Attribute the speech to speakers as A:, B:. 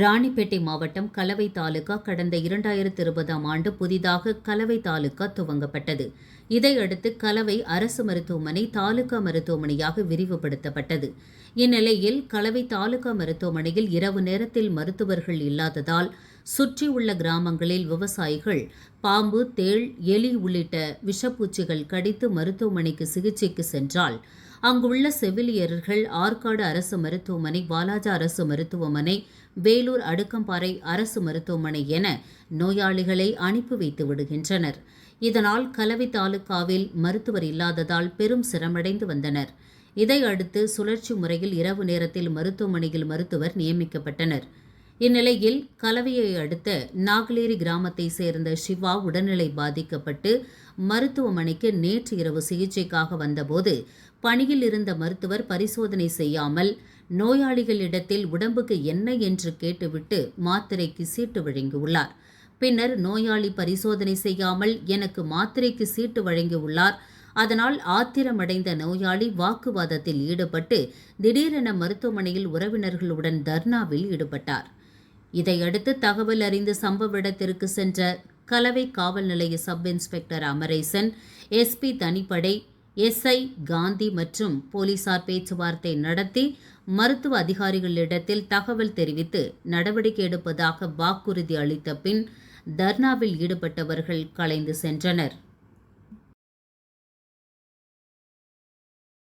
A: ராணிப்பேட்டை மாவட்டம் கலவை தாலுகா கடந்த இரண்டாயிரத்தி இருபதாம் ஆண்டு புதிதாக கலவை தாலுகா துவங்கப்பட்டது. இதையடுத்து கலவை அரசு மருத்துவமனை தாலுகா மருத்துவமனையாக விரிவுபடுத்தப்பட்டது. இந்நிலையில் கலவை தாலுகா மருத்துவமனையில் இரவு நேரத்தில் மருத்துவர்கள் இல்லாததால் சுற்றியுள்ள கிராமங்களில் விவசாயிகள் பாம்பு தேள் எலி உள்ளிட்ட விஷப்பூச்சிகள் கடித்து மருத்துவமனைக்கு சிகிச்சைக்கு சென்றால் அங்குள்ள செவிலியர்கள் ஆற்காடு அரசு மருத்துவமனை வாலாஜா அரசு மருத்துவமனை வேலூர் அடுக்கம்பாறை அரசு மருத்துவமனை என நோயாளிகளை அனுப்பி வைத்து விடுகின்றனர். இதனால் கலவை தாலுகாவில் மருத்துவர் இல்லாததால் பெரும் சிரமடைந்து வந்தனர். இதையடுத்து சுழற்சி முறையில் இரவு நேரத்தில் மருத்துவமனையில் மருத்துவர் நியமிக்கப்பட்டனர். இந்நிலையில் கலவையை அடுத்த நாகலேரி கிராமத்தை சேர்ந்த சிவா உடல்நிலை பாதிக்கப்பட்டு மருத்துவமனைக்கு நேற்று இரவு சிகிச்சைக்காக வந்தபோது பணியில் இருந்த மருத்துவர் பரிசோதனை செய்யாமல் நோயாளிகளிடத்தில் உடம்புக்கு என்ன என்று கேட்டுவிட்டு மாத்திரைக்கு சீட்டு வழங்கியுள்ளார். பின்னர் நோயாளி பரிசோதனை செய்யாமல் எனக்கு மாத்திரைக்கு சீட்டு வழங்கியுள்ளார். அதனால் ஆத்திரமடைந்த நோயாளி வாக்குவாதத்தில் ஈடுபட்டு திடீரென மருத்துவமனையில் உறவினர்களுடன் தர்ணாவில் ஈடுபட்டார். இதையடுத்து தகவல் அறிந்து சம்பவ இடத்திற்கு சென்ற கலவை காவல் நிலைய சப் இன்ஸ்பெக்டர் அமரேசன் எஸ்பி தனிப்படை எஸ்ஐ காந்தி மற்றும் போலீசார் பேச்சுவார்த்தை நடத்தி மருத்துவ அதிகாரிகளிடத்தில் தகவல் தெரிவித்து நடவடிக்கை எடுப்பதாக வாக்குறுதி அளித்த பின் தர்ணாவில் ஈடுபட்டவர்கள் கலைந்து சென்றனர்.